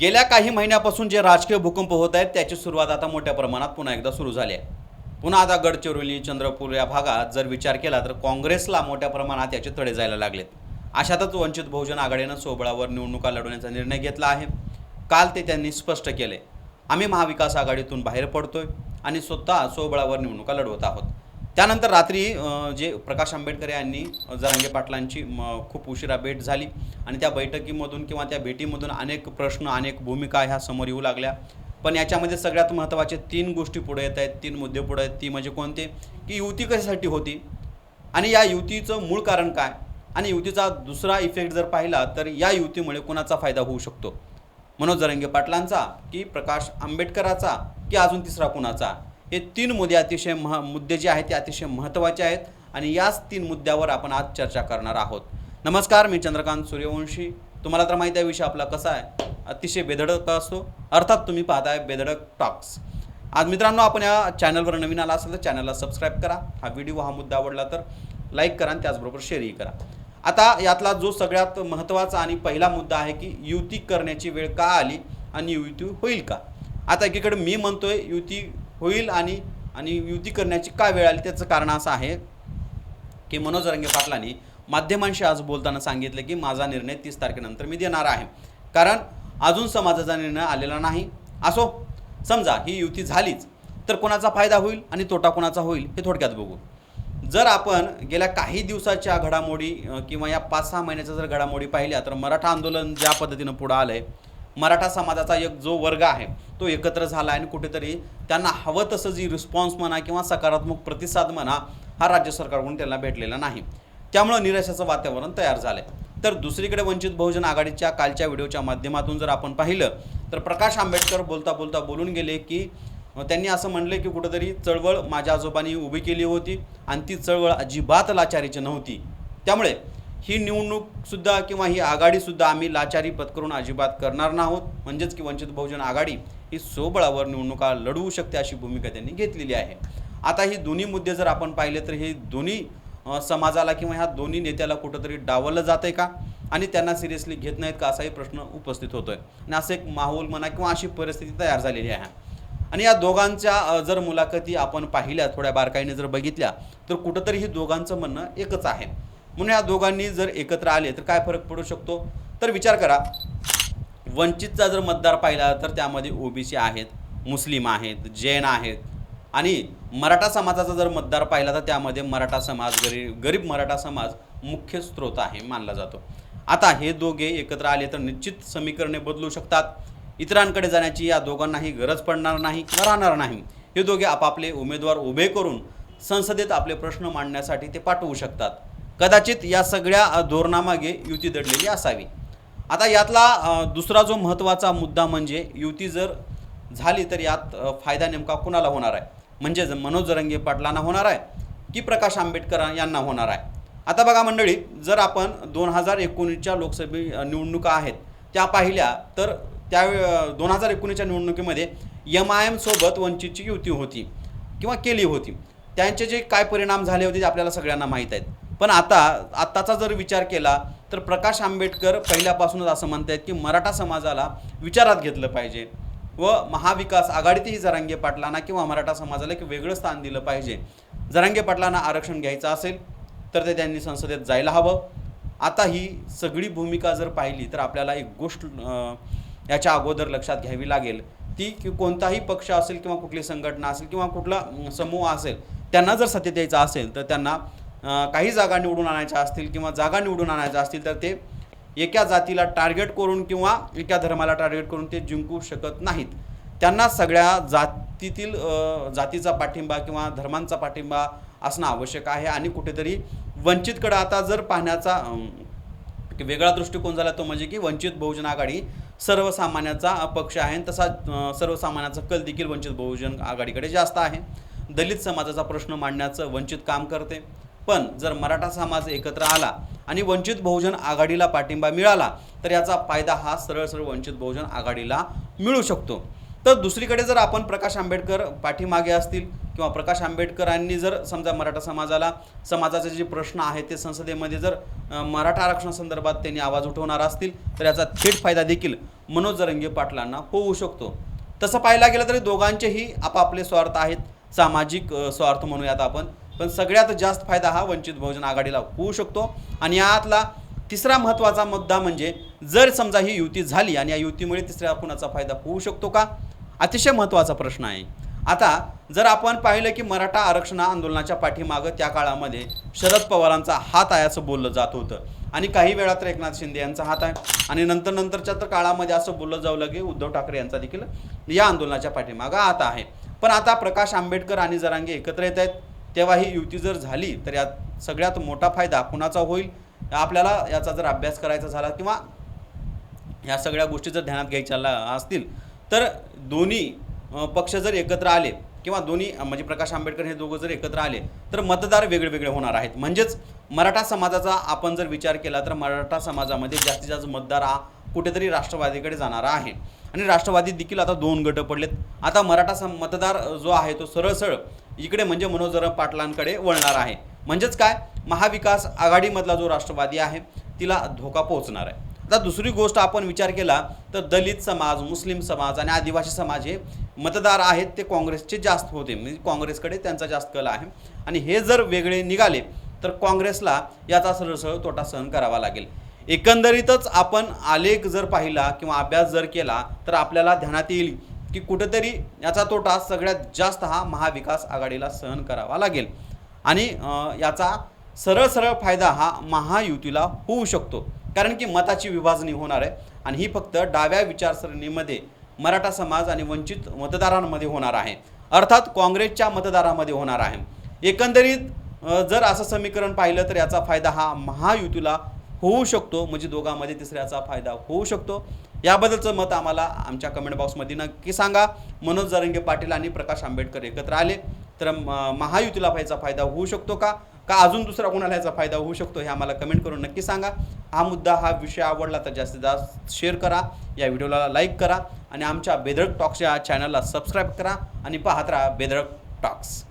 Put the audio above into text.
गेल्या काही महिन्यापासून जे राजकीय भूकंप होत आहेत त्याची सुरुवात आता मोठ्या प्रमाणात पुन्हा एकदा सुरू झाली आहे. पुन्हा आता गडचिरोली चंद्रपूर या भागात जर विचार केला तर काँग्रेसला मोठ्या प्रमाणात याचे तडे जायला लागलेत. अशातच वंचित बहुजन आघाडीनं सोबळावर निवडणुका लढवण्याचा निर्णय घेतला आहे. काल ते त्यांनी स्पष्ट केले. आम्ही महाविकास आघाडीतून बाहेर पडतोय आणि स्वतः सोबळावर निवडणुका लढवत आहोत. त्यानंतर रात्री जे प्रकाश आंबेडकर यांनी जरांगे पाटलांची म, खूप उशिरा भेट झाली. आणि त्या बैठकीमधून किंवा त्या भेटीमधून अनेक प्रश्न अनेक भूमिका ह्या समोर येऊ लागल्या. पण याच्यामध्ये सगळ्यात महत्त्वाचे तीन गोष्टी पुढे येत आहेत तीन मुद्दे पुढे आहेत. ती म्हणजे कोणते? की युती कशासाठी होती? आणि या युतीचं मूळ कारण काय? आणि युतीचा दुसरा इफेक्ट जर पाहिला तर या युतीमुळे कोणाचा फायदा होऊ शकतो? मनोज जरंगे पाटलांचा की प्रकाश आंबेडकराचा की अजून तिसरा कुणाचा? हे तीन मुद्दे अतिशय मह मुद्दे जे आहेत ते अतिशय महत्त्वाचे आहेत आणि याच तीन मुद्द्यावर आपण आज चर्चा करणार आहोत. नमस्कार मी चंद्रकांत सूर्यवंशी. तुम्हाला तर माहिती आहे विषय आपला कसा आहे? अतिशय बेधडक असतो. अर्थात तुम्ही पाहताय बेधडक टॉक्स. आज मित्रांनो आपण या चॅनलवर नवीन आला असेल तर चॅनलला सबस्क्राईब करा. हा व्हिडिओ हा मुद्दा आवडला तर लाईक करा आणि त्याचबरोबर शेअरही करा. आता यातला जो सगळ्यात महत्त्वाचा आणि पहिला मुद्दा आहे की युती करण्याची वेळ का आली आणि युती होईल का? आता एकीकडे मी म्हणतोय युती होईल आणि आणि युती करण्याची का वेळ आली त्याचं कारण असं आहे की मनोज रंगे पाटलांनी माध्यमांशी आज बोलताना सांगितलं की माझा निर्णय तीस तारखेनंतर मी देणार आहे. कारण अजून समाजाचा निर्णय आलेला नाही. असो समजा ही युती झालीच तर कोणाचा फायदा होईल आणि तोटा कोणाचा होईल हे थोडक्यात बघू. जर आपण गेल्या काही दिवसाच्या घडामोडी किंवा या पाच सहा महिन्याच्या जर घडामोडी पाहिल्या तर मराठा आंदोलन ज्या पद्धतीनं पुढं आलं आहे मराठा समाजाचा एक जो वर्ग आहे तो एकत्र झाला आणि कुठेतरी त्यांना हवं तसं जी रिस्पॉन्स म्हणा किंवा सकारात्मक प्रतिसाद म्हणा हा राज्य सरकारकडून त्यांना भेटलेला नाही. त्यामुळं निराशाचं वातावरण तयार झालं आहे तर दुसरीकडे वंचित बहुजन आघाडीच्या कालच्या व्हिडिओच्या माध्यमातून जर आपण पाहिलं तर प्रकाश आंबेडकर बोलता बोलता बोलून गेले की त्यांनी असं म्हणले की कुठंतरी चळवळ माझ्या आजोबांनी उभी केली होती आणि ती चळवळ अजिबात लाचारीची नव्हती. त्यामुळे ही निवडणूकसुद्धा किंवा ही आघाडीसुद्धा आम्ही लाचारी पत्करून अजिबात करणार नाहोत म्हणजेच की वंचित बहुजन आघाडी ही सोबळावर निवडणुका लढवू शकते अशी भूमिका त्यांनी घेतलेली आहे. आता ही दोन्ही मुद्दे जर आपण पाहिले तर हे दोन्ही समाजाला किंवा ह्या दोन्ही नेत्याला कुठंतरी डावलं जातं आहे का? आणि त्यांना सिरियसली घेत नाहीत का? असाही प्रश्न उपस्थित होतोय. आणि असं एक माहोल म्हणा किंवा अशी परिस्थिती तयार झालेली आहे. आणि या दोघांच्या जर मुलाखती आपण पाहिल्या थोड्या बारकाईने जर बघितल्या तर कुठंतरी ही दोघांचं म्हणणं एकच आहे. म्हणून या दोघांनी जर एकत्र आले तर काय फरक पडू शकतो? तर विचार करा. वंचितचा जर मतदार पाहिला तर त्यामध्ये ओबीसी आहेत मुस्लिम आहेत जैन आहेत आणि मराठा समाजाचा जर मतदार पाहिला तर त्यामध्ये मराठा समाज गरीब गरीब मराठा समाज मुख्य स्रोत आहे मानला जातो. आता हे दोघे एकत्र आले तर निश्चित समीकरणे बदलू शकतात. इतरांकडे जाण्याची या दोघांनाही गरज पडणार नाही किंवा राहणार नाही. हे दोघे आपापले उमेदवार उभे करून संसदेत आपले प्रश्न मांडण्यासाठी ते पाठवू शकतात. कदाचित या सगळ्या धोरणामागे युती दडलेली असावी. आता यातला दुसरा जो महत्त्वाचा मुद्दा म्हणजे युती जर झाली तर यात फायदा नेमका कुणाला होणार आहे? म्हणजे मनोज रंगे पाटलांना होणार आहे की प्रकाश आंबेडकर यांना होणार आहे? आता बघा मंडळी जर आपण दोन हजार एकोणीसच्या लोकसभे निवडणुका आहेत त्या पाहिल्या तर त्या दोन हजार एकोणीसच्या निवडणुकीमध्ये एम आय एमसोबत वंचितची युती होती किंवा केली होती. त्यांचे जे काय परिणाम झाले होते ते आपल्याला सगळ्यांना माहीत आहेत. पण आता आत्ताचा जर विचार केला तर प्रकाश आंबेडकर पहिल्यापासूनच असं म्हणत आहेत की मराठा समाजाला विचारात घेतलं पाहिजे. व महाविकास आघाडीतही जरांगे पाटलांना किंवा मराठा समाजाला एक वेगळं स्थान दिलं पाहिजे. जरांगे पाटलांना आरक्षण घ्यायचं असेल तर ते त्यांनी संसदेत जायला हवं. आता ही सगळी भूमिका जर पाहिली तर आपल्याला एक गोष्ट याच्या अगोदर लक्षात घ्यावी लागेल. ती की कोणताही पक्ष असेल किंवा कुठली संघटना असेल किंवा कुठला समूह असेल त्यांना जर सत्य द्यायचा असेल तर त्यांना काही जागा निवडून आणायच्या असतील किंवा जागा निवडून आणायच्या असतील तर ते एका जातीला टार्गेट करून किंवा एका धर्माला टार्गेट करून ते जिंकू शकत नाहीत. त्यांना सगळ्या जातीतील जातीचा पाठिंबा किंवा धर्मांचा पाठिंबा असणं आवश्यक आहे आणि कुठेतरी वंचितकडे आता जर पाहण्याचा वेगळा दृष्टिकोन झाला तो म्हणजे की वंचित बहुजन आघाडी सर्वसामान्याचा पक्ष आहे तसा सर्वसामान्याचा कल देखील वंचित बहुजन आघाडीकडे जास्त आहे. दलित समाजाचा प्रश्न मांडण्याचं वंचित काम करते. पण जर मराठा समाज एकत्र आला आणि वंचित बहुजन आघाडीला पाठिंबा मिळाला तर याचा फायदा हा सरळ सरळ वंचित बहुजन आघाडीला मिळू शकतो. तर दुसरीकडे जर आपण प्रकाश आंबेडकर पाठीमागे असतील किंवा प्रकाश आंबेडकरांनी जर समजा मराठा समाजाला समाजाचे जे प्रश्न आहेत ते संसदेमध्ये जर मराठा आरक्षणासंदर्भात त्यांनी आवाज उठवणार असतील तर याचा थेट फायदा देखील मनोज जरंगे पाटलांना होऊ शकतो. तसं पाहायला गेलं तरी दोघांचेही आपापले स्वार्थ आहेत सामाजिक स्वार्थ म्हणूयात आपण. पण सगळ्यात जास्त फायदा हा वंचित बहुजन आघाडीला होऊ शकतो. आणि यातला तिसरा महत्त्वाचा मुद्दा म्हणजे जर समजा ही युती झाली आणि या युतीमुळे तिसऱ्या कुणाचा फायदा होऊ शकतो का? अतिशय महत्त्वाचा प्रश्न आहे. आता जर आपण पाहिलं की मराठा आरक्षण आंदोलनाच्या पाठीमागं त्या काळामध्ये शरद पवारांचा हात आहे असं बोललं जात होतं. आणि काही वेळा तर एकनाथ शिंदे यांचा हात आहे. आणि नंतर नंतरच्या तर काळामध्ये असं बोललं जाऊ लगे उद्धव ठाकरे यांचा देखील या आंदोलनाच्या पाठीमागं हात आहे. पण आता प्रकाश आंबेडकर आणि जरांगे एकत्र येत आहेत. तेव्हा ही युती जर झाली तर यात सगळ्यात मोठा फायदा कुणाचा होईल? आपल्याला याचा जर अभ्यास करायचा झाला किंवा ह्या सगळ्या गोष्टी जर ध्यानात घ्यायच्या असतील तर दोन्ही पक्ष जर एकत्र आले किंवा दोन्ही म्हणजे प्रकाश आंबेडकर हे दोघं जर एकत्र आले तर मतदार वेगळेवेगळे होणार आहेत. म्हणजेच मराठा समाजाचा आपण जर विचार केला तर मराठा समाजामध्ये जास्तीत जास्त मतदार हा कुठेतरी राष्ट्रवादीकडे जाणारा आहे. आणि राष्ट्रवादी देखील आता दोन गट पडलेत. आता मराठा सम मतदार जो आहे तो सरळ सरळ इकडे म्हणजे मनोजर पाटलांकडे वळणार आहे. म्हणजेच काय? महाविकास आघाडीमधला जो राष्ट्रवादी आहे तिला धोका पोहोचणार आहे. आता दुसरी गोष्ट आपण विचार केला तर दलित समाज मुस्लिम समाज आणि आदिवासी समाज हे मतदार आहेत ते काँग्रेसचे जास्त होते. म्हणजे काँग्रेसकडे त्यांचा जास्त कल आहे. आणि हे जर वेगळे निघाले तर काँग्रेसला याचा सरळसळ तोटा सहन करावा लागेल. एकंदरीतच आपण आलेख जर पाहिला किंवा अभ्यास जर केला तर आपल्याला ध्यानात येईल की कुठंतरी याचा तोटा सगळ्यात जास्त हा महाविकास आघाडीला सहन करावा लागेल. आणि याचा सरळ सरळ फायदा हा महायुतीला होऊ शकतो. कारण की मताची विभाजणी होणार आहे आणि ही फक्त डाव्या विचारसरणीमध्ये मराठा समाज आणि वंचित मतदारांमध्ये होणार आहे. अर्थात काँग्रेसच्या मतदारामध्ये होणार आहे. एकंदरीत जर असं समीकरण पाहिलं तर याचा फायदा हा महायुतीला होऊ शकतो. म्हणजे दोघांमध्ये तिसऱ्याचा फायदा होऊ शकतो. याबद्दलचं मत आम्हाला आमच्या कमेंट बॉक्समध्ये नक्की सांगा. मनोज जरंगे पाटील आणि प्रकाश आंबेडकर एकत्र आले. तर म- महायुतीला याचा फायदा होऊ शकतो का? का अजून दुसरा कोणाला याचा फायदा होऊ शकतो हे आम्हाला कमेंट करून नक्की सांगा. हा मुद्दा हा विषय आवडला तर जास्तीत जास्त शेअर करा. या व्हिडिओला लाईक करा. आणि आमच्या बेदरक टॉक्स या चॅनलला सबस्क्राईब करा. आणि पाहत राहा बेदरक टॉक्स